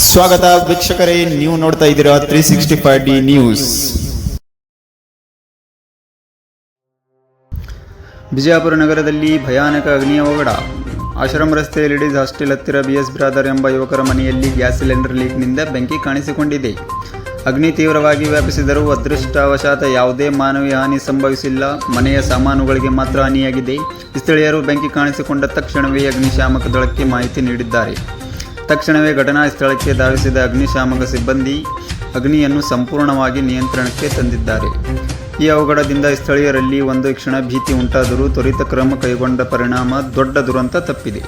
ಸ್ವಾಗತ ವೀಕ್ಷಕರೇ, ನೀವು ನೋಡ್ತಾ ಇದ್ದೀರಾ three sixty five D news Bijapur ನಗರದಲ್ಲಿ ಭಯಾನಕ ಅಗ್ನಿ ಅವಘಡ ಆಶ್ರಮ ರಸ್ತೆಯ ಲೇಡೀಸ್ ಹಾಸ್ಟೆಲ್ ಹತ್ತಿರ ಬಿ ಎಸ್ ಬ್ರಾದರ್ ಎಂಬ ಯುವಕರ ಮನೆಯಲ್ಲಿ ಗ್ಯಾಸ್ ಸಿಲಿಂಡರ್ ಲೀಕ್ನಿಂದ ಬೆಂಕಿ ಕಾಣಿಸಿಕೊಂಡಿದೆ. ಅಗ್ನಿ ತೀವ್ರವಾಗಿ ವ್ಯಾಪಿಸಿದರೂ ಅದೃಷ್ಟವಶಾತ ಯಾವುದೇ ಮಾನವೀಯ ಹಾನಿ ಸಂಭವಿಸಿಲ್ಲ. ಮನೆಯ ಸಾಮಾನುಗಳಿಗೆ ಮಾತ್ರ ಹಾನಿಯಾಗಿದೆ. ಸ್ಥಳೀಯರು ಬೆಂಕಿ ಕಾಣಿಸಿಕೊಂಡ ತಕ್ಷಣವೇ ಅಗ್ನಿಶಾಮಕ ದಳಕ್ಕೆ ಮಾಹಿತಿ ನೀಡಿದ್ದಾರೆ. ತಕ್ಷಣವೇ ಘಟನಾ ಸ್ಥಳಕ್ಕೆ ಧಾವಿಸಿದ ಅಗ್ನಿಶಾಮಕ ಸಿಬ್ಬಂದಿ ಅಗ್ನಿಯನ್ನು ಸಂಪೂರ್ಣವಾಗಿ ನಿಯಂತ್ರಣಕ್ಕೆ ತಂದಿದ್ದಾರೆ. ಈ ಅವಘಡದಿಂದ ಸ್ಥಳೀಯರಲ್ಲಿ ಒಂದು ಕ್ಷಣ ಭೀತಿ ಉಂಟಾದರೂ ತ್ವರಿತ ಕ್ರಮ ಕೈಗೊಂಡ ಪರಿಣಾಮ ದೊಡ್ಡ ದುರಂತ ತಪ್ಪಿದೆ.